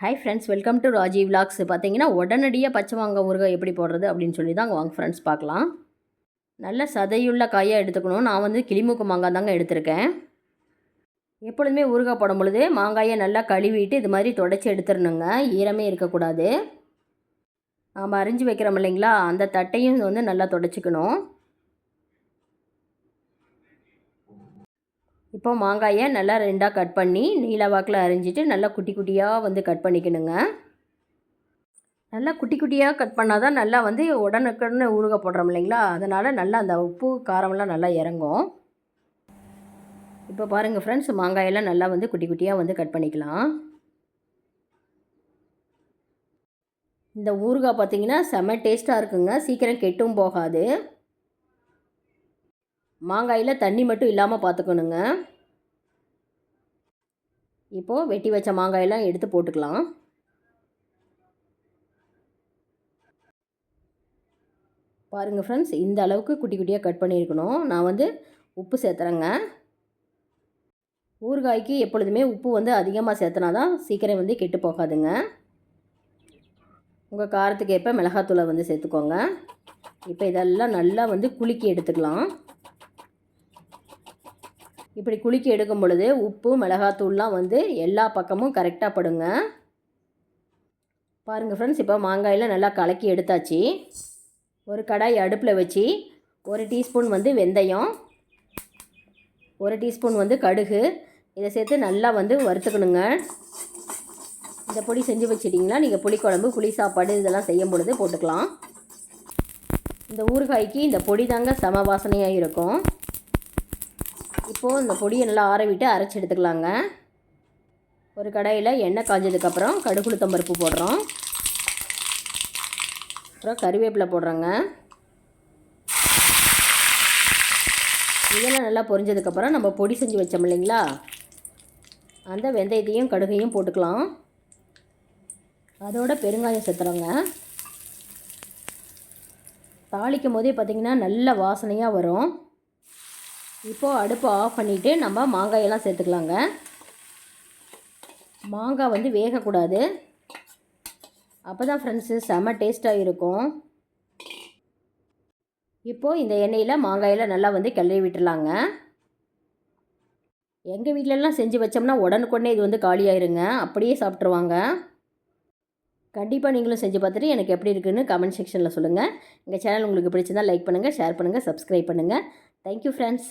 Hi friends welcome to Raji vlogs பார்த்தீங்கன்னா உடனடியாக பச்சை மாங்காய் ஊறுகாய் எப்படி போடுறது அப்படின்னு சொல்லி தான் வாங்க ஃப்ரெண்ட்ஸ் பார்க்கலாம். நல்ல சதையுள்ள காயாக எடுத்துக்கணும். நான் வந்து கிளிமூக்கு மாங்காய் தாங்க எடுத்திருக்கேன். எப்பொழுதுமே ஊறுகாய் போடும் பொழுது மாங்காயை நல்லா கழுவிட்டு இது மாதிரி தொடச்சி எடுத்துடணுங்க. ஈரமே இருக்கக்கூடாது. நாம் அரிஞ்சு வைக்கிறோம் இல்லைங்களா? அந்த தட்டையும் வந்து நல்லா தொடச்சிக்கணும். இப்போ மாங்காயை நல்லா ரெண்டாக கட் பண்ணி நீல வாக்கில் அரிஞ்சிட்டு நல்லா குட்டி குட்டியாக வந்து கட் பண்ணிக்கணுங்க. நல்லா குட்டி குட்டியாக கட் பண்ணால் தான் நல்லா வந்து உடனுக்குடனே ஊறுகாய் போடுறோம் இல்லைங்களா? அதனால் நல்லா அந்த உப்பு காரமெல்லாம் நல்லா இறங்கும். இப்போ பாருங்கள் ஃப்ரெண்ட்ஸ் மாங்காயெல்லாம் நல்லா வந்து குட்டி குட்டியாக வந்து கட் பண்ணிக்கலாம். இந்த ஊறுகாய் பார்த்திங்கன்னா செம்ம டேஸ்ட்டாக இருக்குங்க. சீக்கிரம் கெட்டும் போகாது. மாங்காயில் தண்ணி மட்டும் இல்லாமல் பார்த்துக்கணுங்க இப்போது வெட்டி வச்ச மாங்காயெல்லாம் எடுத்து போட்டுக்கலாம். பாருங்கள் ஃப்ரெண்ட்ஸ் இந்த அளவுக்கு குட்டி குட்டியாக கட் பண்ணியிருக்கணும். நான் வந்து உப்பு சேர்த்துறேங்க. ஊறுகாய்க்கு எப்பொழுதுமே உப்பு வந்து அதிகமாக சேர்த்தனா தான் சீக்கிரம் வந்து கெட்டு போகாதுங்க. உங்கள் காரத்துக்கு ஏற்ப மிளகாத்தூளை வந்து சேர்த்துக்கோங்க. இப்போ இதெல்லாம் நல்லா வந்து குலுக்கி எடுத்துக்கலாம். இப்படி குலுக்கி எடுக்கும் பொழுது உப்பு மிளகாத்தூள்லாம் வந்து எல்லா பக்கமும் கரெக்டாக படுங்க. பாருங்கள் ஃப்ரெண்ட்ஸ் இப்போ மாங்காயில் நல்லா கலக்கி எடுத்தாச்சு. ஒரு கடாய் அடுப்பில் வச்சு ஒரு டீஸ்பூன் வந்து வெந்தயம் ஒரு டீஸ்பூன் வந்து கடுகு இதை சேர்த்து நல்லா வந்து வறுத்துக்கணுங்க. இந்த பொடி செஞ்சு வச்சிட்டிங்கன்னா நீங்கள் புளிக்குழம்பு புளி சாப்பாடு இதெல்லாம் செய்யும் பொழுது போட்டுக்கலாம். இந்த ஊறுகாய்க்கு இந்த பொடி தாங்க சம வாசனையாக இருக்கும். இப்போது இந்த பொடியை நல்லா ஆற விட்டு அரைச்சி எடுத்துக்கலாங்க. ஒரு கடாயில் எண்ணெய் காஞ்சதுக்கப்புறம் கடுகுளுத்தம் பருப்பு போடுறோம். அப்புறம் கருவேப்பிலை போடுறோங்க. இதெல்லாம் நல்லா பொரிஞ்சதுக்கப்புறம் நம்ம பொடி செஞ்சு வச்சோம் இல்லைங்களா? அந்த வெந்தயத்தையும் கடுகையும் போட்டுக்கலாம். அதோட பெருங்காயம் சேர்த்துறோங்க. தாளிக்கும் போதே பார்த்திங்கன்னா நல்ல வாசனையாக வரும். இப்போது அடுப்பை ஆஃப் பண்ணிவிட்டு நம்ம மாங்காயெல்லாம் சேர்த்துக்கலாங்க. மாங்காய் வந்து வேகக்கூடாது. அப்போ தான் ஃப்ரெண்ட்ஸு செம்ம டேஸ்ட்டாக இருக்கும். இப்போது இந்த எண்ணெயில் மாங்காயில் நல்லா வந்து கிளறி விட்டுலாங்க எங்கள் வீட்டிலலாம் செஞ்சு வச்சோம்னா உடனுக்குடனே இது வந்து காலியாயிருங்க. அப்படியே சாப்பிட்ருவாங்க கண்டிப்பாக நீங்களும் செஞ்சு பார்த்துட்டு எனக்கு எப்படி இருக்குன்னு கமெண்ட் செக்ஷனில் சொல்லுங்கள் எங்கள் சேனல் உங்களுக்கு பிடிச்சிருந்தால் லைக் பண்ணுங்கள் ஷேர் பண்ணுங்கள் சப்ஸ்கிரைப் பண்ணுங்கள் தேங்க்யூ ஃப்ரெண்ட்ஸ்